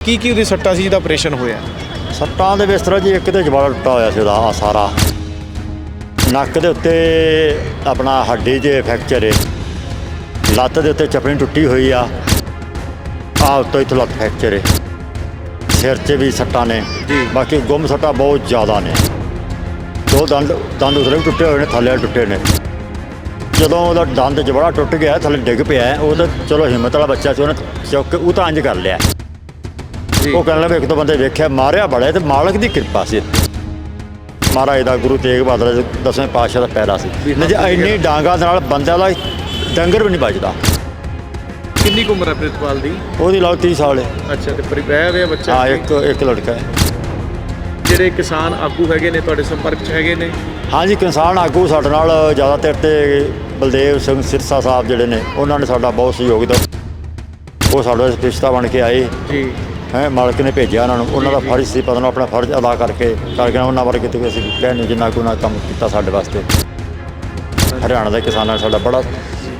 ਕੀ ਕੀ ਉਹਦੀ ਸੱਟਾਂ ਸੀ ਜਿਹਦਾ ਆਪਰੇਸ਼ਨ ਹੋਇਆ? ਸੱਟਾਂ ਦੇ ਬਿਸਤਰਾ ਜੀ ਇੱਕ ਤੇ ਜਵਾੜਾ ਟੁੱਟਾ ਹੋਇਆ ਸੀ ਉਹਦਾ ਆਹ ਸਾਰਾ। ਨੱਕ ਦੇ ਉੱਤੇ ਆਪਣਾ ਹੱਡੀ 'ਚ ਫ੍ਰੈਕਚਰ ਹੈ ਲੱਤ ਦੇ ਉੱਤੇ ਚਪਣੀ ਟੁੱਟੀ ਹੋਈ ਆ। ਆਹ ਉੱਤੋਂ ਇੱਥੋਂ ਲੱਤ ਫ੍ਰੈਕਚਰ ਹੈ ਸਿਰ 'ਚ ਵੀ ਸੱਟਾਂ ਨੇ। ਜੀ। ਬਾਕੀ ਗੁੰਮ ਸੱਟਾਂ ਬਹੁਤ ਜ਼ਿਆਦਾ ਨੇ। ਦੋ ਦੰਦ ਦੰਦ ਉਸਰੇ ਵੀ ਟੁੱਟੇ ਹੋਏ ਨੇ ਥੱਲੇ ਵਾਲੇ ਟੁੱਟੇ ਨੇ। ਜਦੋਂ ਉਹਦਾ ਦੰਦ ਜਬੜਾ ਟੁੱਟ ਗਿਆ ਥੱਲੇ ਡਿੱਗ ਪਿਆ ਉਹ ਤਾਂ ਚਲੋ ਹਿੰਮਤ ਵਾਲਾ ਬੱਚਾ ਸੀ ਉਹਨੇ ਚੁੱਕ ਕੇ ਉਹ ਤਾਂ ਇੰਜ ਕਰ ਲਿਆ। ਉਹ ਕਹਿਣ ਲੱਗੇ ਇੱਕ ਦੋ ਬੰਦੇ ਵੇਖਿਆ ਮਾਰਿਆ ਬੜਾ ਤੇ ਮਾਲਕ ਦੀ ਕਿਰਪਾ ਸੀ। ਮਹਾਰਾਜ ਦਾ ਗੁਰੂ ਤੇਗ ਬਹਾਦਰ ਜੀ ਦਸਵੇਂ ਪਾਤਸ਼ਾਹ ਦਾ ਪੈਰਾ ਸੀ। ਜੇ ਇੰਨੀ ਡਾਂਗਾ ਨਾਲ ਬੰਦਿਆਂ ਦਾ ਡੰਗਰ ਵੀ ਨਹੀਂ ਬਚਦਾ ਕਿੰਨੀ ਕੁ ਉਮਰ ਹੈ ਪ੍ਰਿਤਪਾਲ ਦੀ? ਉਹਦੀ ਲਾਓ 30 ਸਾਲ ਹੈ। ਅੱਛਾ ਤੇ ਪਰਿਵਾਰ ਹੈ ਬੱਚਾ ਹਾਂ ਇੱਕ ਇੱਕ ਲੜਕਾ ਹੈ। ਜਿਹੜੇ ਕਿਸਾਨ ਆਗੂ ਹੈਗੇ ਨੇ ਤੁਹਾਡੇ ਸੰਪਰਕ 'ਚ ਹੈਗੇ ਨੇ? ਹਾਂਜੀ ਕਿਸਾਨ ਆਗੂ ਸਾਡੇ ਨਾਲ ਜ਼ਿਆਦਾਤਰ ਤੇ ਬਲਦੇਵ ਸਿੰਘ ਸਿਰਸਾ ਸਾਹਿਬ ਜਿਹੜੇ ਨੇ ਉਹਨਾਂ ਨੇ ਸਾਡਾ ਬਹੁਤ ਸਹਿਯੋਗ ਦਿੱਤਾ। ਉਹ ਸਾਡਾ ਰਿਸ਼ਤਾ ਬਣ ਕੇ ਆਏ। ਜੀ। ਹੈ ਮਾਲਕ ਨੇ ਭੇਜਿਆ ਉਹਨਾਂ ਨੂੰ ਉਹਨਾਂ ਦਾ ਫਰਜ਼ ਸੀ ਪਤਾ ਨੂੰ ਆਪਣਾ ਫਰਜ਼ ਅਦਾ ਕਰਕੇ ਕਰਕੇ ਉਹਨਾਂ ਬਾਰੇ ਕਿਤੇ ਵੀ ਅਸੀਂ ਕਹਿੰਦੇ ਜਿੰਨਾ ਕੁ ਉਹਨਾਂ ਕੰਮ ਕੀਤਾ ਸਾਡੇ ਵਾਸਤੇ। ਹਰਿਆਣਾ ਦੇ ਕਿਸਾਨਾਂ ਨੇ ਸਾਡਾ ਬੜਾ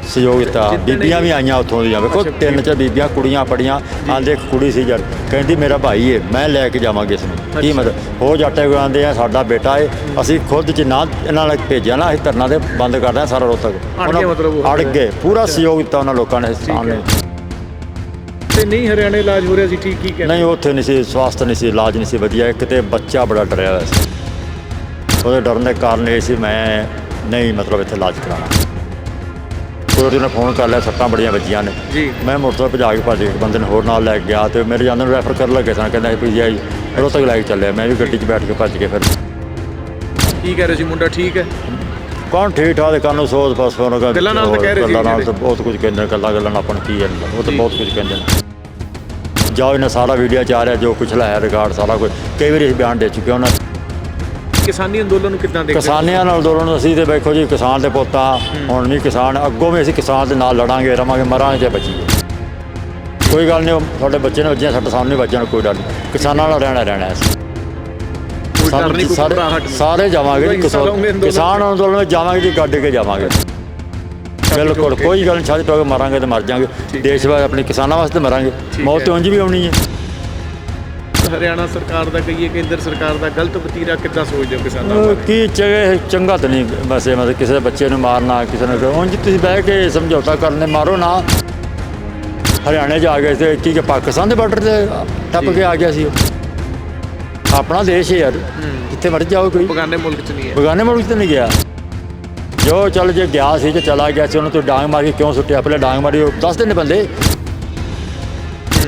ਸਹਿਯੋਗ ਦਿੱਤਾ। ਬੀਬੀਆਂ ਵੀ ਆਈਆਂ ਉੱਥੋਂ ਦੀਆਂ। ਵੇਖੋ ਤਿੰਨ ਚਾਰ ਬੀਬੀਆਂ ਕੁੜੀਆਂ ਪੜੀਆਂ ਆਂਦੇ ਇੱਕ ਕੁੜੀ ਸੀ ਜਦ ਕਹਿੰਦੀ ਮੇਰਾ ਭਾਈ ਏ ਮੈਂ ਲੈ ਕੇ ਜਾਵਾਂਗੇ ਇਸ ਨੂੰ। ਕੀ। ਮਤਲਬ? ਹੋ ਜਾਟੇ ਆਂਦੇ ਆ ਸਾਡਾ ਬੇਟਾ ਏ ਅਸੀਂ ਖੁਦ ਚ ਨਾ ਇਹਨਾਂ ਨਾਲ ਭੇਜਿਆ ਨਾ ਅਸੀਂ ਧਰਨਾ ਦੇ ਬੰਦ ਕਰ ਦਿਆਂ ਸਾਰਾ ਰੋਤਕ। ਅੜ ਗਏ ਮਤਲਬ ਉਹ? ਅੜ ਗਏ। ਪੂਰਾ ਸਹਿਯੋਗ ਦਿੱਤਾ ਉਹਨਾਂ ਲੋਕਾਂ ਨੇ ਇਸ ਸਾਹਮਣੇ ਤੇ ਨਹੀਂ ਹਰਿਆਣੇ ਇਲਾਜ ਹੋ ਰਿਹਾ ਸੀ ਠੀਕ ਕੀ ਕਹਿੰਦੇ ਨਹੀਂ ਉੱਥੇ ਨਹੀਂ ਸੀ ਸਵਾਸਥ ਨਹੀਂ ਸੀ ਇਲਾਜ ਨਹੀਂ ਸੀ ਵਧੀਆ। ਇੱਕ ਤੇ ਬੱਚਾ ਬੜਾ ਡਰਿਆ ਹੋਇਆ ਸੀ। ਉਹਦੇ ਡਰਨ ਦੇ ਕਾਰਨ ਇਹ ਸੀ ਮੈਂ ਨਹੀਂ ਮਤਲਬ ਇੱਥੇ ਇਲਾਜ ਕਰਾਉਣਾ। ਕੋਈ ਉਹਨੇ ਫੋਨ ਕਰ ਲਿਆ ਸੱਟਾਂ ਬੜੀਆਂ ਵੱਜੀਆਂ ਨੇ। ਜੀ। ਮੈਂ ਮੋਟਰਸਾਈਕਲ ਭਜਾ ਕੇ ਭੱਜ ਕੇ ਇੱਕ ਬੰਦੇ ਨੇ ਹੋਰ ਨਾਲ ਲੈ ਕੇ ਗਿਆ ਤੇ ਮੇਰੇ ਜਾਂਦੇ ਨੂੰ ਰੈਫਰ ਕਰਨ ਲੱਗੇ ਸਨ ਕਹਿੰਦਾ ਵੀ ਜੀ ਰੋਤਕ ਲੈ ਕੇ ਚੱਲਿਆ। ਮੈਂ ਵੀ ਗੱਡੀ 'ਚ ਬੈਠ ਕੇ ਭੱਜ ਕੇ ਫਿਰ। ਕੀ ਕਹਿ ਰਹੇ ਸੀ ਮੁੰਡਾ ਠੀਕ ਹੈ? ਕੌਣ ਠੀਕ ਠਾਕ ਦੇ ਕਾਨੂੰ ਸੋਚ ਫਸ ਫੋਨ ਕਰ ਗੱਲਾਂ ਨਾਲ ਤਾਂ ਕਹਿ ਰਹੇ ਸੀ ਗੱਲਾਂ ਨਾਲ ਜਿਹੜੇ। ਤਾਂ ਬਹੁਤ ਕੁਝ ਕਹਿੰਦੇ ਨੇ ਗੱਲਾਂ ਗੱਲਾਂ ਨਾਲ ਆਪਾਂ ਨੂੰ ਕੀ ਹੈ। ਉਹ ਤਾਂ। ਬਹੁਤ ਕੁਝ ਕਹਿੰਦੇ ਨੇ। ਜਾਓ ਇਹਨਾਂ ਸਾਰਾ ਵੀਡੀਓ ਚ ਆ ਰਿਹਾ ਜੋ ਕੁਝ ਲਾਇਆ ਰਿਕਾਰਡ ਸਾਰਾ ਕੁਝ ਕਈ ਵਾਰੀ ਅਸੀਂ ਬਿਆਨ ਦੇ ਚੁੱਕੇ ਉਹਨਾਂ ਕਿਸਾਨੀ ਅੰਦੋਲਨ ਨੂੰ ਕਿੱਦਾਂ ਦੇਖਦੇ ਹੋ? ਕਿਸਾਨੀਆਂ ਨਾਲ ਅੰਦੋਲਨ ਅਸੀਂ ਤੇ ਵੇਖੋ ਜੀ ਕਿਸਾਨ ਦੇ ਪੁੱਤਾਂ ਹੁਣ ਵੀ ਕਿਸਾਨ ਅੱਗੋਂ ਵੀ ਅਸੀਂ ਕਿਸਾਨ ਦੇ ਨਾਲ ਲੜਾਂਗੇ ਰਵਾਂਗੇ ਮਰਾਂਗੇ ਤੇ ਬਚੀਏ। ਕੋਈ ਗੱਲ ਨਹੀਂ ਉਹ ਸਾਡੇ ਬੱਚੇ ਨੇ ਵੱਜਿਆ ਸਾਡੇ ਸਾਹਮਣੇ ਵੱਜਣ ਕੋਈ ਡਰ ਨਹੀਂ। ਕਿਸਾਨਾਂ ਨਾਲ ਰਹਿਣਾ ਰਹਿਣਾ ਹੈ ਅਸੀਂ। ਕੋਈ ਡਰ ਸਾਨੂੰ ਨਹੀਂ ਕੋਈ ਸਾਰੇ ਘਬਰਾਹਟ ਨਹੀਂ। ਸਾਰੇ ਜਾਵਾਂਗੇ ਜੀ ਕੋਈ ਹਿੱਸਾ ਲਓਗੇ ਕਿਸਾਨ ਅੰਦੋਲਨ ਅੰਦੋਲਨ ਵਿੱਚ ਜਾਵਾਂਗੇ ਜੀ ਗੱਡ ਕੇ ਜਾਵਾਂਗੇ। ਬਿਲਕੁਲ ਕੇ। ਕੋਈ ਗੱਲ ਨਹੀਂ ਛੱਡ ਟੋਕ ਮਾਰਾਂਗੇ ਤੇ ਮਰ ਜਾਾਂਗੇ। ਦੇਸ਼ ਵਾਸਤੇ ਆਪਣੇ ਕਿਸਾਨਾਂ ਵਾਸਤੇ ਮਰਾਂਗੇ। ਮੌਤ। ਤੇ ਉਂਝ ਵੀ ਆਉਣੀ ਹੈ। ਹਰਿਆਣਾ ਸਰਕਾਰ ਦਾ ਕਹੀਏ ਕੇਂਦਰ ਸਰਕਾਰ ਦਾ ਗਲਤ ਵਤੀਰਾ ਕਿੱਦਾਂ ਸੋਚਦੇ ਹੋ ਕਿਸਾਨਾਂ ਬਾਰੇ? ਕੀ ਚੰਗੇ ਚੰਗਾ ਤਾਂ ਨਹੀਂ ਵੈਸੇ ਮਤਲਬ ਕਿਸੇ ਬੱਚੇ ਨੂੰ ਮਾਰਨਾ ਕਿਸੇ ਨੂੰ ਉਂਝ ਤੁਸੀਂ ਬਹਿ ਕੇ ਸਮਝੌਤਾ ਕਰਨੇ ਮਾਰੋ ਨਾ। ਹਰਿਆਣੇ ਜਾ ਗਏ ਤੇ ਕੀ ਕਿ ਪਾਕਿਸਤਾਨ ਦੇ ਬਾਰਡਰ ਤੇ ਟੱਪ। ਕੇ ਆ ਗਿਆ ਸੀ। ਆਪਣਾ ਦੇਸ਼ ਹੈ ਯਾਰ। ਜਿੱਥੇ ਮਰਜ਼ੀ ਜਾਓ ਕੋਈ। ਬਗਾਨੇ ਮੁਲਕ 'ਚ ਨਹੀਂ ਹੈ। ਬਗਾਨੇ ਮੁਲਕ ਤੇ ਨਹੀਂ ਗਿਆ। ਜੋ ਚੱਲ ਜੇ ਗਿਆ ਸੀ ਤੇ ਚਲਾ ਗਿਆ ਸੀ ਉਹਨੂੰ ਤੂੰ ਡਾਂਗ ਮਾਰ ਕੇ ਕਿਉਂ ਸੁੱਟਿਆ? ਪਹਿਲੇ ਡਾਂਗ ਮਾਰੀ ਉਹ ਦੱਸ ਨੇ ਬੰਦੇ।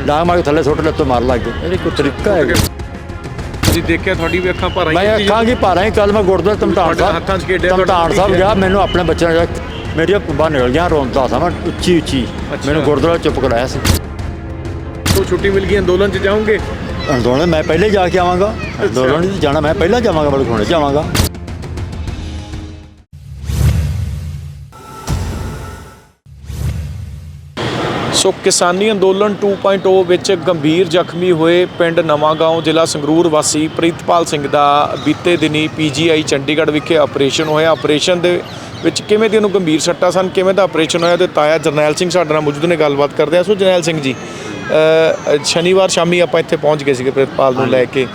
ਡਾਂਗ ਮਾਰ ਕੇ ਥੱਲੇ ਸੁੱਟ ਲੈ ਤੋ ਮਾਰ ਲੱਗ ਗਏ ਇਹ ਕੋਈ ਤਰੀਕਾ ਹੈ? ਤੁਸੀਂ ਦੇਖਿਆ ਤੁਹਾਡੀ ਵੀ ਅੱਖਾਂ ਭਰ ਮੈਂ ਅੱਖਾਂ ਕੀ ਭਾਰਾਂ ਕੱਲ ਮੈਂ ਗੁਰਦੁਆਰਾ ਤਮਤਾਨ ਤੁਹਾਡੇ ਹੱਥਾਂ 'ਚ ਖੇਡਿਆ, ਸਾਹਿਬ ਤਮਤਾਨ ਸਾਹਿਬ ਗਿਆ ਮੈਨੂੰ ਆਪਣੇ ਬੱਚਿਆਂ ਦਾ ਮੇਰੀਆਂ ਪੁੱਬਾਂ ਨਿਕਲ ਗਈਆਂ ਰੋਂਦਾ ਸਾਂ ਮੈਂ ਉੱਚੀ ਉੱਚੀ। ਮੈਨੂੰ ਗੁਰਦੁਆਰਾ ਚੁੱਪ ਕਰਾਇਆ ਸੀ। ਤੋਂ ਛੁੱਟੀ ਮਿਲ ਗਈ ਅੰਦੋਲਨ 'ਚ ਜਾਓਗੇ? ਅੰਦੋਲਨ ਮੈਂ ਪਹਿਲੇ ਜਾ ਕੇ ਆਵਾਂਗਾ। ਅੰਦੋਲਨ ਨਹੀਂ ਜਾਣਾ ਮੈਂ ਪਹਿਲਾਂ ਜਾਵਾਂਗਾ ਬਲਕਿ ਹੁਣੇ ਜਾਵਾਂਗਾ। ਸੋ ਕਿਸਾਨੀ ਅੰਦੋਲਨ 2.0 ਵਿੱਚ ਗੰਭੀਰ ਜ਼ਖਮੀ ਹੋਏ ਪਿੰਡ ਨਵਾਂਗਾঁਓ ਜ਼ਿਲ੍ਹਾ ਸੰਗਰੂਰ ਵਾਸੀ ਪ੍ਰੀਤਪਾਲ ਸਿੰਘ ਦਾ ਬੀਤੇ ਦਿਨੀ ਪੀਜੀਆਈ ਚੰਡੀਗੜ੍ਹ ਵਿਖੇ ਆਪਰੇਸ਼ਨ ਹੋਇਆ। ਆਪਰੇਸ਼ਨ ਦੇ ਵਿੱਚ ਕਿਵੇਂ ਦੀ ਉਹਨੂੰ ਗੰਭੀਰ ਸੱਟਾਂ ਸਨ ਕਿਵੇਂ ਦਾ ਆਪਰੇਸ਼ਨ ਹੋਇਆ ਤੇ ਤਾਇਆ ਜਰਨੈਲ ਸਿੰਘ ਸਾਡੇ ਨਾਲ ਮੌਜੂਦ ਨੇ ਗੱਲਬਾਤ ਕਰਦੇ ਆ ਸੋ ਜਰਨੈਲ ਸਿੰਘ ਜੀ ਸ਼ਨੀਵਾਰ ਸ਼ਾਮੀ ਆਪਾਂ ਇੱਥੇ ਪਹੁੰਚ ਗਏ ਸੀਗੇ ਪ੍ਰੀਤਪਾਲ ਨੂੰ ਲੈ ਕੇ।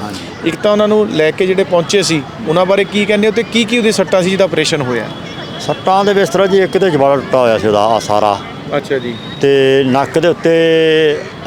ਇੱਕ ਤਾਂ ਉਹਨਾਂ ਨੂੰ ਲੈ ਕੇ ਜਿਹੜੇ ਪਹੁੰਚੇ ਸੀ ਉਹਨਾਂ ਬਾਰੇ ਕੀ ਕਹਿੰਦੇ ਹੋ ਤੇ ਕੀ ਕੀ ਉਹਦੀ ਸੱਟਾਂ ਸੀ ਜਿਹਦਾ ਆਪਰੇਸ਼ਨ ਹੋਇਆ? ਸੱਟਾਂ ਦੇ ਬਿਸਤਰਾ ਜੀ ਇੱਕ ਤੇ ਜਵਾੜਾ ਟੁੱਟਾ ਹੋਇਆ ਸੀ ਉਹਦਾ ਆਹ ਸਾਰਾ। ਅੱਛਾ ਜੀ। ਤੇ ਨੱਕ ਦੇ ਉੱਤੇ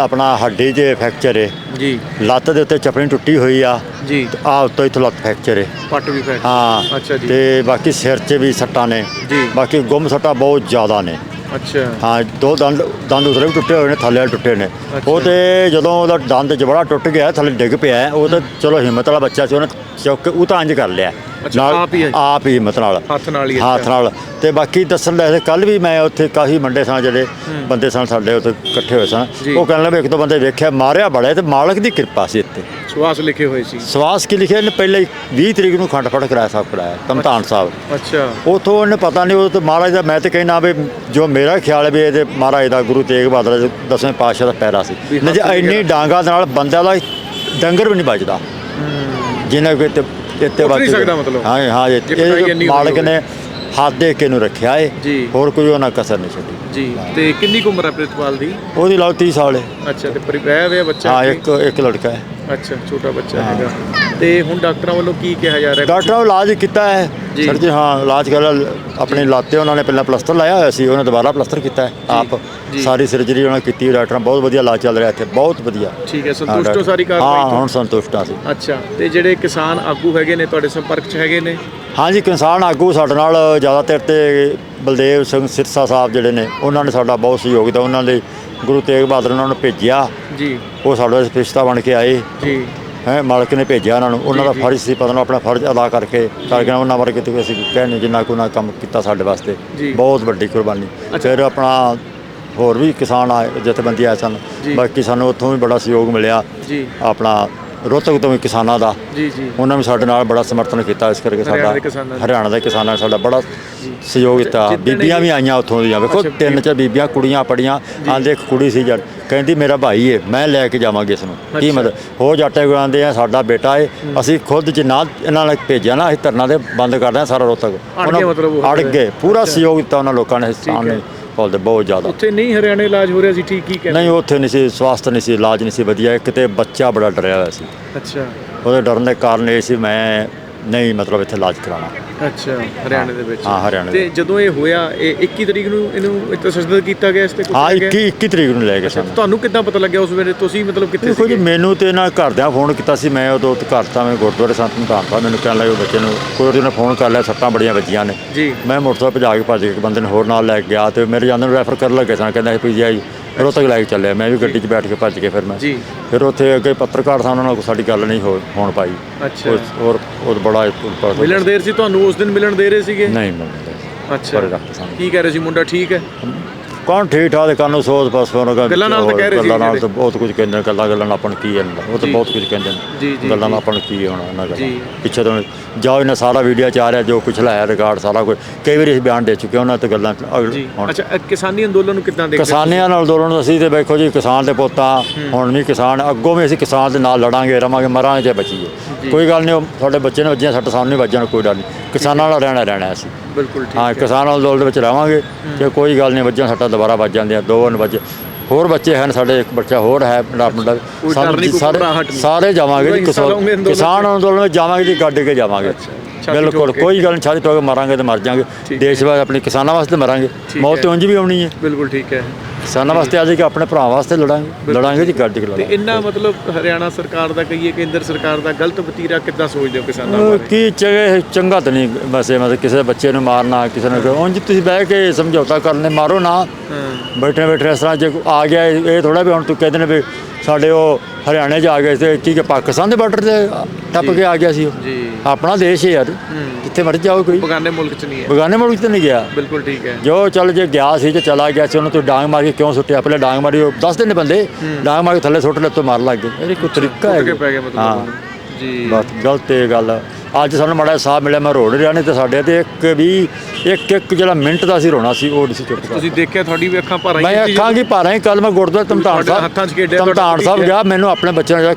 ਆਪਣਾ ਹੱਡੀ 'ਚ ਫ੍ਰੈਕਚਰ ਹੈ ਜੀ। ਲੱਤ ਦੇ ਉੱਤੇ ਚਪਣੀ ਟੁੱਟੀ ਹੋਈ ਆ। ਜੀ। ਆ ਉੱਤੋਂ ਇੱਥੋਂ ਲੱਤ ਫ੍ਰੈਕਚਰ ਹੈ ਪੱਟ ਵੀ ਫੈਕ ਹਾਂ। ਅੱਛਾ ਜੀ। ਤੇ ਬਾਕੀ ਸਿਰ 'ਚ ਵੀ ਸੱਟਾਂ ਨੇ। ਜੀ। ਬਾਕੀ ਗੁੰਮ ਸੱਟਾਂ ਬਹੁਤ ਜ਼ਿਆਦਾ ਨੇ। ਅੱਛਾ। ਹਾਂ ਦੋ ਦੰਦ ਦੰਦ ਉਸਰੇ ਵੀ ਟੁੱਟੇ ਹੋਏ ਨੇ ਥੱਲੇ ਟੁੱਟੇ ਨੇ। ਉਹ ਤੇ ਜਦੋਂ ਉਹਦਾ ਦੰਦ ਜਬੜਾ ਟੁੱਟ ਗਿਆ ਥੱਲੇ ਡਿੱਗ ਪਿਆ ਉਹ ਤਾਂ ਚਲੋ ਹਿੰਮਤ ਵਾਲਾ ਬੱਚਾ ਸੀ ਉਹਨੇ ਚੁੱਕ ਉਹ ਤਾਂ ਇੰਜ ਕਰ ਲਿਆ। ਆਪ ਹੀ ਹੈ? ਆਪ ਹੀ ਹਿੰਮਤ ਨਾਲ। ਹੱਥ ਨਾਲ ਹੀ ਹੱਥ। ਨਾਲ। ਤੇ ਬਾਕੀ ਦੱਸਣ ਲੱਗੇ ਕੱਲ ਵੀ ਮੈਂ ਉੱਥੇ ਕਾਫੀ ਮੰਡੇ ਸਨ ਜਿਹੜੇ ਬੰਦੇ ਸਨ ਸਾਡੇ ਉੱਥੇ ਇਕੱਠੇ ਹੋਏ ਜੀ। ਉਹ ਕਹਿਣ ਲੱਗੇ ਇੱਕ ਦੋ ਬੰਦੇ ਵੇਖਿਆ ਮਾਰਿਆ ਬੜਾ ਤੇ ਮਾਲਕ ਦੀ ਕਿਰਪਾ ਸੀ ਇੱਥੇ। ਸੁਆਸ ਲਿਖੇ ਹੋਏ ਸੀ। ਸਵਾਸ ਕੀ ਲਿਖਿਆ? ਨੇ ਪਹਿਲੇ 20 ਤਰੀਕ ਨੂੰ ਖੰਡ ਫੜ ਕਰਾਇਆ ਸਾਹਿਬ ਕਰਾਇਆ ਤਮਤਾਨ ਸਾਹਿਬ। ਅੱਛਾ। ਉਥੋਂ ਉਹਨੇ ਪਤਾ ਨਹੀਂ ਉਹ ਤੇ ਮਹਾਰਾਜ ਦਾ ਮੈਂ ਤੇ ਕਹਿਣਾ ਵੀ ਜੋ ਮੇਰਾ ਖਿਆਲ ਵੀ ਇਹਦੇ ਮਹਾਰਾਜ ਦਾ ਗੁਰੂ ਤੇਗ ਬਹਾਦਰ ਜੀ ਦਸਵੇਂ ਪਾਤਸ਼ਾਹ ਦਾ ਪੈਰਾ ਸੀ। ਵੀ ਨਹੀਂ ਜੇ ਹੱਥ ਇੰਨੀ। ਡਾਂਗਾ ਦੇ ਨਾਲ ਬੰਦਿਆਂ ਦਾ ਡੰਗਰ ਵੀ ਨਹੀਂ ਬਚਦਾ ਜਿੰਨਾ ਕੋਈ ਤੇ ਇੱਥੇ ਉੱਠ ਨਹੀਂ ਸਕਦਾ ਮਤਲਬ। ਹਾਂ ਹਾਂ ਇਹ- ਜੇ ਪਿਟਾਈ ਇੰਨੀ ਇਹ ਹੋਈ ਮਾਲਕ ਹੋਵੇ। ਨੇ ਹੱਥ ਦੇ ਕੇ ਨੂੰ ਰੱਖਿਆ ਏ। ਜੀ। ਹੋਰ ਕੋਈ ਉਹਨਾਂ ਕਸਰ ਨਹੀਂ ਛੱਡੀ। ਜੀ ਤੇ ਕਿੰਨੀ ਕੁ ਉਮਰ ਹੈ ਪ੍ਰਿਤਪਾਲ ਦੀ? ਉਹਦੀ ਲਾ 30 ਸਾਲ ਏ। ਅੱਛਾ ਤੇ ਪਰਿਵਾਰ ਹੋਇਆ ਬੱਚਾ ਹਾਂ? ਇੱਕ ਇੱਕ ਲੜਕਾ ਹੈ ਅੱਛਾ ਛੋਟਾ ਬੱਚਾ ਹੈਗਾ। ਤੇ ਹੁਣ ਡਾਕਟਰਾਂ ਵੱਲੋਂ ਕੀ ਕਿਹਾ ਜਾ ਰਿਹਾ? ਡਾਕਟਰ ਨੇ ਇਲਾਜ ਕੀਤਾ ਹੈ ਜੀ। ਸਰ ਜੀ ਹਾਂ ਇਲਾਜ ਕਰ ਆਪਣੇ ਲਾਤੇ ਉਹਨਾਂ ਨੇ ਪਹਿਲਾਂ ਪਲਸਟਰ ਲਾਇਆ ਹੋਇਆ ਸੀ ਉਹਨੇ ਦੁਬਾਰਾ ਪਲਸਟਰ ਕੀਤਾ ਹੈ। ਆਪ ਜੀ। ਸਾਰੀ ਸਰਜਰੀ ਉਹਨਾਂ ਕੀਤੀ ਡਾਕਟਰਾਂ ਬਹੁਤ ਵਧੀਆ ਇਲਾਜ ਚੱਲ ਰਿਹਾ ਇੱਥੇ ਬਹੁਤ ਵਧੀਆ। ਠੀਕ ਹੈ ਹਾਂ, ਸੰਤੁਸ਼ਟ ਹੋ ਡਾਕਟਰ- ਸਾਰੀ ਹਾਂ ਕਾਰਵਾਈ ਹੁਣ ਤੋਂ ਸੰਤੁਸ਼ਟ ਹਾਂ ਸੀ ਅੱਛਾ ਤੇ ਜਿਹੜੇ ਕਿਸਾਨ ਆਗੂ ਹੈਗੇ ਨੇ ਤੁਹਾਡੇ ਸੰਪਰਕ 'ਚ ਹੈਗੇ ਨੇ? ਹਾਂਜੀ ਕਿਸਾਨ ਆਗੂ ਸਾਡੇ ਨਾਲ ਜ਼ਿਆਦਾਤਰ ਤੇ ਬਲਦੇਵ ਸਿੰਘ ਸਿਰਸਾ ਸਾਹਿਬ ਜਿਹੜੇ ਨੇ ਉਹਨਾਂ ਨੇ ਸਾਡਾ ਬਹੁਤ ਸਹਿਯੋਗ ਦਿੱਤਾ ਉਹਨਾਂ ਦੇ ਗੁਰੂ ਤੇਗ ਬਹਾਦਰ ਉਹਨਾਂ ਨੂੰ ਭੇਜਿਆ। ਜੀ। ਉਹ ਸਾਡੇ ਰਿਸ਼ਤਾ ਬਣ ਕੇ ਆਏ। ਜੀ। ਹੈ ਮਾਲਕ ਨੇ ਭੇਜਿਆ ਉਹਨਾਂ ਨੂੰ ਉਹਨਾਂ ਦਾ। ਫਰਜ਼ ਸੀ ਪਤਾ ਨੂੰ ਆਪਣਾ ਫਰਜ਼ ਅਦਾ ਕਰਕੇ ਕਰਕੇ ਉਹਨਾਂ ਵਰਗੇ ਤੇ ਅਸੀਂ ਕਹਿੰਦੇ ਜਿੰਨਾ ਕੁ ਉਹਨਾਂ ਕੰਮ ਕੀਤਾ ਸਾਡੇ ਵਾਸਤੇ। ਬਹੁਤ ਵੱਡੀ ਕੁਰਬਾਨੀ। ਫਿਰ ਆਪਣਾ ਹੋਰ ਵੀ ਕਿਸਾਨ ਆਏ ਜਥੇਬੰਦੀ ਆਏ ਸਨ। ਬਾਕੀ ਸਾਨੂੰ ਉੱਥੋਂ ਵੀ ਬੜਾ ਸਹਿਯੋਗ ਮਿਲਿਆ ਜੀ ਆਪਣਾ ਰੋਹਤਕ ਤੋਂ ਵੀ ਕਿਸਾਨਾਂ ਦਾ। ਜੀ ਜੀ। ਉਹਨਾਂ ਨੇ ਸਾਡੇ ਨਾਲ ਬੜਾ ਸਮਰਥਨ ਕੀਤਾ ਇਸ ਕਰਕੇ ਹਰਿਆਣਾ ਸਾਡਾ ਦੇ ਕਿਸਾਨਾਂ ਨੇ। ਹਰਿਆਣਾ ਦੇ ਕਿਸਾਨਾਂ ਨੇ ਸਾਡਾ ਬੜਾ ਸਹਿਯੋਗ ਦਿੱਤਾ। ਜਿੱਦਣ ਬੀਬੀਆਂ ਵੀ ਆਈਆਂ ਉੱਥੋਂ ਦੀਆਂ। ਵੇਖੋ ਅੱਛਾ, ਤਿੰਨ ਚਾਰ ਬੀਬੀਆਂ ਕੁੜੀਆਂ ਪੜੀਆਂ ਆਂਦੇ ਇੱਕ ਕੁੜੀ ਸੀ ਜਦ ਕਹਿੰਦੀ ਮੇਰਾ ਭਾਈ ਏ ਮੈਂ ਲੈ ਕੇ ਜਾਵਾਂਗੇ ਇਸ ਨੂੰ ਕੀ ਅੱਛਾ। ਮਤਲਬ? ਹੋ ਜਾਟੇ ਕੋ ਆਂਦੇ ਆ ਸਾਡਾ ਬੇਟਾ ਏ। ਅਸੀਂ ਖੁਦ ਜੇ ਨਾ ਇਹਨਾਂ ਨੇ ਭੇਜਿਆ ਨਾ ਅਸੀਂ ਧਰਨਾ ਦੇ ਬੰਦ ਕਰ ਦਿਆਂ ਸਾਰਾ ਰੋਤਕ ਅੜ ਗਏ ਮਤਲਬ ਉਹ। ਅੜ ਗਏ। ਪੂਰਾ। ਸਹਿਯੋਗ ਦਿੱਤਾ ਉਹਨਾਂ ਲੋਕਾਂ ਨੇ ਠੀਕ ਸਾਹਮਣੇ ਹੈ। ਬੋਲਦੇ ਬਹੁਤ ਜ਼ਿਆਦਾ। ਉੱਥੇ ਨਹੀਂ ਹਰਿਆਣੇ ਇਲਾਜ ਹੋ ਰਿਹਾ ਸੀ ਠੀਕ ਹੀ ਕਹਿੰਦੇ ਨਹੀਂ ਉੱਥੇ ਨਹੀਂ ਸੀ ਸਵਾਸਥ ਨਹੀਂ ਸੀ ਇਲਾਜ ਨਹੀਂ ਸੀ ਵਧੀਆ। ਇੱਕ ਤੇ ਬੱਚਾ ਬੜਾ ਡਰਿਆ ਹੋਇਆ ਸੀ। ਅੱਛਾ। ਉਹਦੇ ਡਰਨ ਦੇ ਕਾਰਨ ਇਹ ਸੀ ਮੈਂ ਨਹੀਂ ਮਤਲਬ ਇੱਥੇ ਇਲਾਜ ਕਰਾਉਣਾ। ਅੱਛਾ ਹਰਿਆਣੇ ਦੇ ਵਿੱਚ। ਹਾਂ, ਹਰਿਆਣੇ ਤੇ। ਜਦੋਂ ਇਹ ਹੋਇਆ ਇਹ 21 ਤਰੀਕ ਨੂੰ ਇਹਨੂੰ ਤਸੱਦਦ ਕੀਤਾ ਗਿਆ ਇਸ ਤੇ ਕੁਛ ਹਾਂ ਹੈਗਾ? 21 21 ਤਰੀਕ ਨੂੰ ਲੈ ਕੇ ਸਾਨੂੰ। ਤੁਹਾਨੂੰ ਕਿੱਦਾਂ ਪਤਾ ਲੱਗਿਆ ਉਸ ਵੇਲੇ? ਤੁਸੀਂ ਮਤਲਬ ਕਿੱਥੇ ਦੇਖੋ ਜੀ ਸੀਗੇ? ਮੈਨੂੰ ਤੇ ਨਾ ਘਰਦਿਆਂ ਫੋਨ ਕੀਤਾ ਸੀ ਮੈਂ ਉਦੋਂ ਘਰ ਤਾਂ ਮੈਂ ਗੁਰਦੁਆਰੇ ਸੰਤ ਮਧਾਨ ਸਾਹਿਬ ਮੈਨੂੰ ਕਹਿਣ ਲੱਗੇ ਬੱਚੇ ਨੂੰ ਕੋਈ ਉਹਨੇ ਫੋਨ ਕਰ ਲਿਆ ਸੱਟਾਂ ਬੜੀਆਂ ਵੱਜੀਆਂ ਨੇ। ਜੀ। ਮੈਂ ਮੋਟਰਸਾਈਕਲ ਭਜਾ ਕੇ ਭੱਜ ਕੇ ਇੱਕ ਬੰਦੇ ਨੂੰ ਹੋਰ ਨਾਲ ਲੈ ਕੇ ਗਿਆ ਤੇ ਮੇਰੇ ਜਾਂਦੇ ਨੂੰ ਰੈਫਰ ਕਰਨ ਲੱਗੇ ਸਨ ਕਹਿੰਦਾ ਆਈ ਰੋਹਤਕ ਲੈ ਕੇ ਚੱਲਿਆ। ਮੈਂ ਵੀ ਗੱਡੀ 'ਚ ਬੈਠ ਕੇ ਭੱਜ ਕੇ ਫਿਰ ਮੈਂ। ਜੀ। ਫਿਰ ਉੱਥੇ ਅੱਗੇ ਪੱਤਰਕਾਰ ਉਹਨਾਂ ਨਾਲ ਸਾਡੀ ਗੱਲ ਨਹੀਂ ਹੋ ਹੋਣ ਪਾਈ। ਅੱਛਾ। ਹੋਰ ਉਹ ਬੜਾ ਮਿਲਣ ਦੇਰ ਸੀ? ਤੁਹਾਨੂੰ ਉਸ ਦਿਨ ਮਿਲਣ ਦੇ ਰਹੇ ਸੀਗੇ? ਨਹੀਂ ਅੱਛਾ। ਬੜੇ ਰੱਖ ਸਾਨੂੰ। ਕੀ ਕਹਿ ਰਹੇ ਸੀ? ਮੁੰਡਾ ਠੀਕ ਹੈ? ਕੌਣ ਠੀਕ ਠਾਕ ਕੰਨ ਨੂੰ ਸੋਚ ਉਹਨਾਂ ਦਾ ਗੱਲਾਂ ਨਾਲ ਤਾਂ ਕਹਿ ਰਹੇ ਸੀ ਗੱਲਾਂ ਨਾਲ। ਤਾਂ ਬਹੁਤ ਕੁਝ ਕਹਿੰਦੇ ਨੇ ਗੱਲਾਂ ਗੱਲਾਂ ਨਾਲ ਆਪਾਂ ਨੂੰ ਕੀ ਹੈ ਉਹ ਤਾਂ ਜੀ। ਬਹੁਤ ਕੁਝ ਕਹਿੰਦੇ ਜੀ, ਨੇ ਜੀ, ਗੱਲਾਂ ਜੀ। ਨਾਲ ਆਪਾਂ ਨੂੰ ਕੀ ਹੋਣਾ ਉਹਨਾਂ ਜੀ। ਪਿੱਛੇ ਤੋਂ ਜਾਓ ਇਹਨਾਂ ਸਾਰਾ ਵੀਡੀਓ ਚ ਆ ਰਿਹਾ ਜੋ ਪਿਛਲਾ ਹੈ ਰਿਕਾਰਡ ਸਾਰਾ ਕੁਝ ਕਈ ਵਾਰੀ ਅਸੀਂ ਬਿਆਨ ਦੇ ਚੁੱਕੇ ਉਹਨਾਂ ਤੇ ਗੱਲਾਂ ਜੀ ਹੁਣ ਅੱਛਾ ਕਿਸਾਨੀ ਅੰਦੋਲਨ ਨੂੰ ਕਿੱਦਾਂ ਦੇਖਦੇ ਕਿਸਾਨੀਆਂ ਨਾਲ ਅੰਦੋਲਨ ਅਸੀਂ ਤੇ ਵੇਖੋ ਜੀ ਕਿਸਾਨ ਦੇ ਪੁੱਤਾਂ ਹੁਣ ਵੀ ਕਿਸਾਨ ਅੱਗੋਂ ਵੀ ਅਸੀਂ ਕਿਸਾਨ ਦੇ ਨਾਲ ਲੜਾਂਗੇ ਰਵਾਂਗੇ ਮਰਾਂਗੇ ਤੇ ਬਚੀਏ ਜੀ। ਕੋਈ ਗੱਲ ਨਹੀਂ ਉਹ ਸਾਡੇ ਬੱਚੇ ਨੇ ਵੱਜੀਆਂ ਸਾਡੇ ਸਾਹਮਣੇ ਵੱਜਣ ਕੋਈ ਡਰ ਨਹੀਂ ਕਿਸਾਨਾਂ ਨਾਲ ਰਹਿਣਾ ਰਹਿਣਾ ਅਸੀਂ ਬਿਲਕੁਲ ਠੀਕ ਹਾਂ ਕਿਸਾਨ ਅੰਦੋਲਨ ਦੇ ਵਿੱਚ ਰਵਾਂਗੇ ਤੇ ਕੋਈ ਗੱਲ ਨਹੀਂ ਵੱਜਣ ਸਾਡਾ ਦੁਬਾਰਾ ਵੱਜ ਜਾਂਦੇ ਆ ਦੋ ਹਨ ਵੱਜ ਹੋਰ ਬੱਚੇ ਹਨ ਸਾਡੇ ਇੱਕ ਬੱਚਾ ਹੋਰ ਹੈ ਕੋਈ ਸਾਰੇ। ਸਾਰੇ ਜਾਵਾਂਗੇ ਕਿਸਾਨ ਅੰਦੋਲਨ ਵਿੱਚ। ਜਾਵਾਂਗੇ ਜੀ ਗੱਡ ਕੇ ਜਾਵਾਂਗੇ। ਬਿਲਕੁਲ ਕੇ। ਕੋਈ ਗੱਲ ਨਹੀਂ ਛਾਤੀ ਠੋਕ ਕੇ ਮਾਰਾਂਗੇ ਤੇ ਮਰ ਜਾਾਂਗੇ। ਦੇਸ਼ ਵਾਸਤੇ ਆਪਣੇ ਕਿਸਾਨਾਂ ਵਾਸਤੇ ਮਰਾਂਗੇ। ਮੌਤ। ਤੇ ਉਂਝ ਵੀ ਆਉਣੀ ਹੈ। ਬਿਲਕੁਲ ਠੀਕ ਹੈ। ਕਿਸਾਨਾਂ ਵਾਸਤੇ ਆ ਕਿ ਆਪਣੇ ਭਰਾ ਵਾਸਤੇ ਲੜਾਂਗੇ ਲੜਾਂਗੇ ਜੀ ਗੱਡ ਕੇ ਤੇ ਲੜਾਂਗੇ ਇੰਨਾ ਮਤਲਬ ਹਰਿਆਣਾ ਸਰਕਾਰ ਦਾ ਕਹੀਏ ਕੇਂਦਰ ਸਰਕਾਰ ਦਾ ਗਲਤ ਵਤੀਰਾ ਕਿੱਦਾਂ ਸੋਚਦੇ ਹੋ ਕਿਸਾਨਾਂ ਬਾਰੇ? ਕੀ ਚੰਗੇ ਚੰਗਾ ਤਾਂ ਨਹੀਂ ਵੈਸੇ ਮਤਲਬ ਕਿਸੇ ਬੱਚੇ ਨੂੰ ਮਾਰਨਾ ਕਿਸੇ ਨੂੰ ਉਂਝ ਤੁਸੀਂ ਬਹਿ ਕੇ ਸਮਝੌਤਾ ਕਰਨੇ ਮਾਰੋ ਨਾ। ਬੈਠੇ ਬੈਠੇ ਇਸ ਤਰ੍ਹਾਂ ਜੇ ਆ ਗਿਆ ਇਹ ਇਹ ਥੋੜਾ ਵੀ ਹੁਣ ਤੂੰ ਕਹਿੰਦੇ ਨੇ ਵੀ ਸਾਡੇ ਉਹ ਹਰਿਆਣੇ 'ਚ ਆ ਗਏ ਤੇ ਕੀ ਕਿ ਪਾਕਿਸਤਾਨ ਦੇ ਬਾਰਡਰ ਤੇ ਟੱਪ ਕੇ ਆ ਗਿਆ ਸੀ ਉਹ। ਜੀ। ਆਪਣਾ ਦੇਸ਼ ਹੈ ਯਾਰ। ਜਿੱਥੇ ਮਰਜ਼ੀ ਜਾਓ ਕੋਈ। ਬਗਾਨੇ ਮੁਲਕ ਚ ਨਹੀਂ ਹੈ। ਬਗਾਨੇ ਮੁਲਕ ਤੇ ਨਹੀਂ ਗਿਆ। ਬਿਲਕੁਲ ਠੀਕ ਹੈ। ਜੋ ਚੱਲ ਜੇ ਗਿਆ ਸੀ ਤੇ ਚਲਾ ਗਿਆ ਸੀ ਉਹਨੂੰ ਤੂੰ ਡਾਂਗ ਮਾਰ ਕੇ ਕਿਉਂ ਸੁੱਟਿਆ? ਪਹਿਲੇ ਡਾਂਗ ਮਾਰੀ ਉਹ ਦੱਸਦੇ ਨੇ ਬੰਦੇ ਡਾਂਗ ਮਾਰ ਕੇ ਥੱਲੇ ਸੁੱਟ ਲੈ ਤੂੰ ਮਾਰ ਲੱਗ ਗਏ। ਇਹ ਕੋਈ ਤਰੀਕਾ ਹੈ। ਹਾਂ। ਜੀ। ਬਸ ਗਲਤ ਇਹ ਗੱਲ। ਅੱਜ ਸਾਨੂੰ ਮਾੜਾ ਸਾਹ ਮਿਲਿਆ ਮੈਂ ਰੋੜ ਰਿਹਾ ਨਹੀਂ ਤੇ ਸਾਡੇ ਤੇ ਇੱਕ ਵੀ ਇੱਕ ਇੱਕ ਜਿਹੜਾ ਮਿੰਟ ਦਾ ਸੀ ਰੋਣਾ ਸੀ ਉਹ ਨਹੀਂ ਸੀ ਚੁੱਪ ਤੁਸੀਂ ਦੇਖਿਆ ਤੁਹਾਡੀ ਵੀ ਅੱਖਾਂ ਭਰ ਮੈਂ ਆਈਆਂ ਸੀ ਅੱਖਾਂ ਕੀ ਭਾਰਾਂ ਹੀ? ਕੱਲ ਮੈਂ ਗੁਰਦੁਆਰਾ ਤਮਤਾਨ ਤੁਹਾਡੇ ਹੱਥਾਂ 'ਚ ਖੇਡਿਆ, ਸਾਹਿਬ ਤਮਤਾਨ ਸਾਹਿਬ ਗਿਆ ਮੈਨੂੰ ਆਪਣੇ ਬੱਚਿਆਂ ਦਾ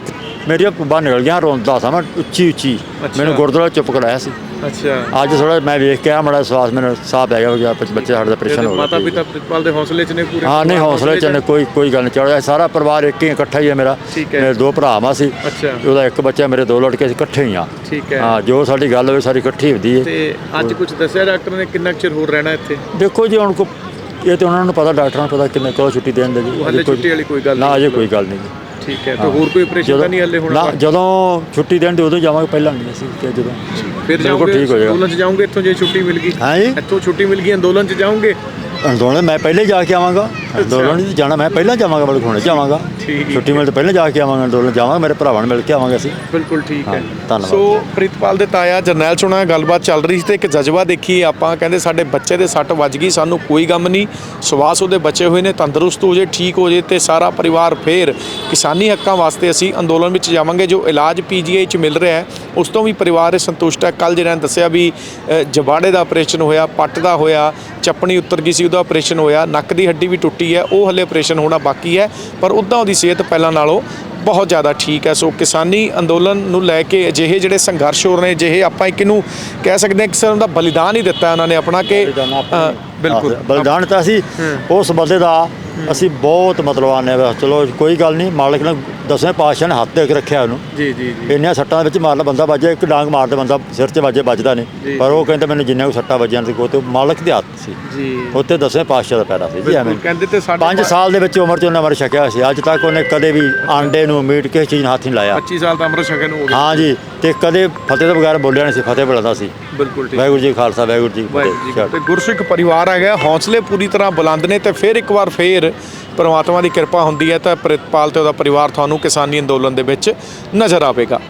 ਮੇਰੀਆਂ ਪੁੱਬਾਂ ਨਿਕਲ ਗਿਆ ਰੋਂਦਾ ਸਾਂ ਮੈਂ ਉੱਚੀ ਉੱਚੀ। ਮੈਨੂੰ ਗੁਰਦੁਆਰਾ ਚੁੱਪ ਕਰਾਇਆ ਸੀ। ਅੱਛਾ। ਅੱਜ ਥੋੜਾ ਮੈਂ ਵੇਖ ਕੇ ਆ ਮੜਾ ਸਵਾਸ ਮੈਨੂੰ ਸਾਹ ਪੈ ਗਿਆ ਹੋ ਗਿਆ ਬੱਚੇ ਸਾਡੇ ਦਾ ਪ੍ਰੇਸ਼ਨ ਹੋ ਗਿਆ। ਮਾਤਾ ਪਿਤਾ ਪ੍ਰਿਤਪਾਲ ਦੇ ਹੌਸਲੇ ਚ ਨੇ ਪੂਰੇ? ਹਾਂ ਨਹੀਂ ਹੌਸਲੇ ਚ ਨੇ ਕੋਈ ਕੋਈ ਗੱਲ ਨਹੀਂ ਚੜਿਆ ਸਾਰਾ ਪਰਿਵਾਰ ਇੱਕ ਹੀ ਇਕੱਠਾ ਹੀ ਹੈ ਮੇਰਾ। ਮੇਰੇ ਦੋ ਭਰਾਵਾਂ ਸੀ ਅੱਛਾ। ਉਹਦਾ ਇੱਕ ਬੱਚਾ ਮੇਰੇ ਦੋ ਲੜਕੇ ਸੀ ਇਕੱਠੇ ਹੀ ਆ ਠੀਕ ਹੈ। ਹਾਂ ਜੋ ਸਾਡੀ ਗੱਲ ਹੋਵੇ ਸਾਰੀ ਇਕੱਠੀ ਹੁੰਦੀ ਹੈ। ਤੇ ਅੱਜ ਕੁਝ ਦੱਸਿਆ ਡਾਕਟਰ ਨੇ ਕਿੰਨਾ ਕੁ ਚਿਰ ਹੋਰ ਰਹਿਣਾ ਇੱਥੇ? ਦੇਖੋ ਜੀ ਹੁਣ ਕੋ ਇਹ ਤੇ ਉਹਨਾਂ ਨੂੰ ਪਤਾ ਡਾਕਟਰਾਂ ਨੂੰ ਪਤਾ ਕਿੰਨੇ ਕਦੋਂ ਛੁੱਟੀ ਦੇਣ ਦੇ ਜੀ। ਹਲੇ ਛੁੱਟੀ ਵਾਲੀ ਕੋਈ ਗੱਲ ਨਾ ਨਹੀਂ ਅਜੇ ਕੋਈ ਗੱਲ ਨਹੀਂ। ਜੀ ਠੀਕ ਹੈ ਤੇ ਹੋਰ ਕੋਈ ਆਪਰੇਸ਼ਨ ਤਾਂ ਨਹੀਂ ਹਲੇ ਹੋਣਾ ਨਾ ਜਦੋਂ ਛੁੱਟੀ ਦੇਣ ਤੇ ਉਦੋਂ ਜਾਵਾਂਗੇ ਪਹਿਲਾਂ ਨਹੀਂ ਅਸੀਂ ਕਿ ਜਦੋਂ। ਫਿਰ ਬਿਲਕੁਲ ਜਾਓਗੇ ਠੀਕ ਹੋ ਜਾਏਗਾ। ਅੰਦੋਲਨ ਚ ਜਾਓਗੇ ਇੱਥੋਂ ਜੇ ਛੁੱਟੀ ਮਿਲ ਗਈ? ਹਾਂ? ਜੀ ਇੱਥੋਂ ਛੁੱਟੀ ਮਿਲ ਗਈ ਅੰਦੋਲਨ ਚ ਜਾਓਗੇ? ਅੰਦੋਲਨ ਮੈਂ ਪਹਿਲੇ ਜਾ ਕੇ ਆਵਾਂਗਾ। ਅੰਦੋਲਨ ਨਹੀਂ ਜਾਣਾ ਮੈਂ ਪਹਿਲਾਂ ਜਾਵਾਂਗਾ ਬਲਕ ਹੁਣੇ ਜਾਵਾਂਗਾ। ਛੁੱਟੀ ਮਿਲ ਤੋਂ ਪਹਿਲਾਂ ਜਾ ਕੇ ਆਵਾਂਗਾ ਅੰਦੋਲਨ ਜਾਵਾਂਗਾ ਮੇਰੇ ਭਰਾਵਾਂ ਨੂੰ ਮਿਲ ਕੇ ਆਵਾਂਗੇ ਅਸੀਂ। ਬਿਲਕੁਲ ਠੀਕ ਹੈ। ਧੰਨਵਾਦ। ਸੋ ਪ੍ਰਿਤਪਾਲ ਦੇ ਤਾਇਆ ਜਰਨੈਲ ਚੋਣਾ ਗੱਲਬਾਤ ਚੱਲ ਰਹੀ ਸੀ ਤੇ ਇੱਕ ਜਜ਼ਬਾ ਦੇਖੀ ਆਪਾਂ ਕਹਿੰਦੇ ਸਾਡੇ ਬੱਚੇ ਦੇ ਸੱਟ ਵੱਜ ਗਈ ਸਾਨੂੰ ਕੋਈ ਗਮ ਨਹੀਂ। ਸਵਾਸ ਉਹਦੇ ਬਚੇ ਹੋਏ ਨੇ ਤੰਦਰੁਸਤ ਹੋ ਜੇ ਠੀਕ ਹੋ ਜੇ ਤੇ ਸਾਰਾ ਪਰਿਵਾਰ ਫੇਰ ਕਿਸਾਨੀ ਹੱਕਾਂ ਵਾਸਤੇ ਅਸੀਂ ਅੰਦੋਲਨ ਵਿੱਚ ਜਾਵਾਂਗੇ ਜੋ ਇਲਾਜ ਪੀਜੀਆਈ ਚ ਮਿਲ ਰਿਹਾ ਹੈ। ਉਸ ਤੋਂ ਵੀ ਪਰਿਵਾਰ ਸੰਤੁਸ਼ਟ ਹੈ। ਕੱਲ ਜਿਹੜਾ ਦੱਸਿਆ ਵੀ ਜਬਾੜੇ ਦਾ ਆਪਰੇਸ਼ਨ ਹੋਇਆ ਪੱਟ ਦਾ ਹੋਇਆ ਚੱਪਣੀ ਉਤਰ ਗਈ ਸੀ ਉਹਦਾ ਆਪਰੇਸ਼ਨ ਹੋਇਆ। ਨੱਕ ਦੀ ਹੱਡੀ ਵੀ ਟੁੱਟੀ ਹੈ ਉਹ ਹਲੇ ਆਪਰੇਸ਼ਨ ਹੋਣਾ ਬਾਕੀ ਹੈ ਪਰ ਉੱਦਾਂ ਉਹਦੀ ਸਿਹਤ ਪਹਿਲਾਂ ਨਾਲੋਂ ਬਹੁਤ ਜ਼ਿਆਦਾ ਠੀਕ ਹੈ। ਸੋ ਕਿਸਾਨੀ ਅੰਦੋਲਨ ਨੂੰ ਲੈ ਕੇ ਅਜਿਹੇ ਜਿਹੜੇ ਸੰਘਰਸ਼ ਹੋ ਰਹੇ ਨੇ ਅਜਿਹੇ ਆਪਾਂ ਇੱਕ ਨੂੰ ਕਹਿ ਸਕਦੇ ਹਾਂ ਕਿ ਕਿਸਮ ਦਾ ਬਲੀਦਾਨ ਹੀ ਦਿੱਤਾ ਉਹਨਾਂ ਨੇ ਆਪਣਾ ਕਿ ਬਿਲਕੁਲ। ਬਲਿਦਾਨ ਤਾਂ ਅਸੀਂ ਉਸ ਬੰਦੇ ਦਾ ਅਸੀਂ ਬਹੁਤ ਮਤਲਬ ਆਨੇ ਵਾ ਚਲੋ ਕੋਈ ਗੱਲ ਨਹੀਂ ਮਾਲਕ ਨੇ ਦਸਵੇਂ ਪਾਤਸ਼ਾਹ ਨੇ ਹੱਥ ਦੇ ਕੇ ਰੱਖਿਆ ਉਹਨੂੰ। ਜੀ ਜੀ ਜੀ। ਇੰਨੀਆਂ ਸੱਟਾਂ ਦੇ ਵਿੱਚ ਮਾਰ ਲਾ ਬੰਦਾ ਵੱਜੇ ਇੱਕ ਡਾਂਗ ਮਾਰਦੇ ਬੰਦਾ ਸਿਰ 'ਚ ਵੱਜੇ ਵੱਜਦਾ ਨਹੀਂ। ਪਰ ਉਹ ਕਹਿੰਦੇ ਮੈਨੂੰ ਜਿੰਨੇ ਕੋ ਸੱਟਾਂ ਵੱਜੀਆਂ ਸੀ ਤੇ ਮਾਲਕ ਦੇ ਹੱਥ ਸੀ। ਜੀ। ਉੱਤੇ ਦਸਵੇਂ ਪਾਤਸ਼ਾਹ ਦਾ ਪੈਰਾ ਸੀ। ਜੀ ਐਵੇਂ। ਕਹਿੰਦੇ ਤੇ ਸਾਡੇ 5 ਸਾਲ ਦੇ ਵਿੱਚ ਉਮਰ 'ਚ ਉਹਨੇ ਅਮਰ ਛਕਿਆ ਸੀ। ਅੱਜ ਤੱਕ ਉਹਨੇ ਕਦੇ ਵੀ ਆਂਡੇ ਨੂੰ ਮੀਟ ਕਿਸੇ ਚੀਜ਼ ਨੂੰ ਹੱਥ ਨਹੀਂ ਲਾਇਆ। 25 ਸਾਲ ਤਾਂ ਅੰਮ੍ਰਿਤ ਛਕੇ ਨੂੰ ਹੋ ਗਏ। ਹਾਂ ਜੀ ਤੇ ਕਦੇ ਫਤਿਹ ਤੋਂ ਬਗੈਰ ਬੋਲਿਆ ਨਹੀਂ ਸੀ ਫਤਿਹ ਬੁਲਾਉਂਦਾ ਸੀ। ਬਿਲਕੁਲ ਠੀਕ। ਵਾਹਿਗੁਰੂ ਜੀ ਖਾਲਸਾ ਵਾਹਿਗੁਰੂ ਜੀ ਫਤਿਹ। ਗੁਰਸਿੱਖ ਪਰਿਵਾਰ ਹੈਗਾ ਹੌਸਲੇ ਪੂਰੀ ਤਰ੍ਹਾਂ ਬੁਲੰਦ ਨੇ ਤੇ ਫਿਰ ਇੱਕ ਵਾਰ ਫੇਰ ਪਰਮਾਤਮਾ ਦੀ ਕਿਰਪਾ ਹੁੰਦੀ ਹੈ ਤਾਂ ਪ੍ਰਿਤਪਾਲ ਤੇ ਉਹਦਾ ਪਰਿਵਾਰ ਤੁਹਾਨੂੰ ਕਿਸਾਨੀ ਅੰਦੋਲਨ ਦੇ ਵਿੱਚ ਨਜ਼ਰ ਆਵੇਗਾ।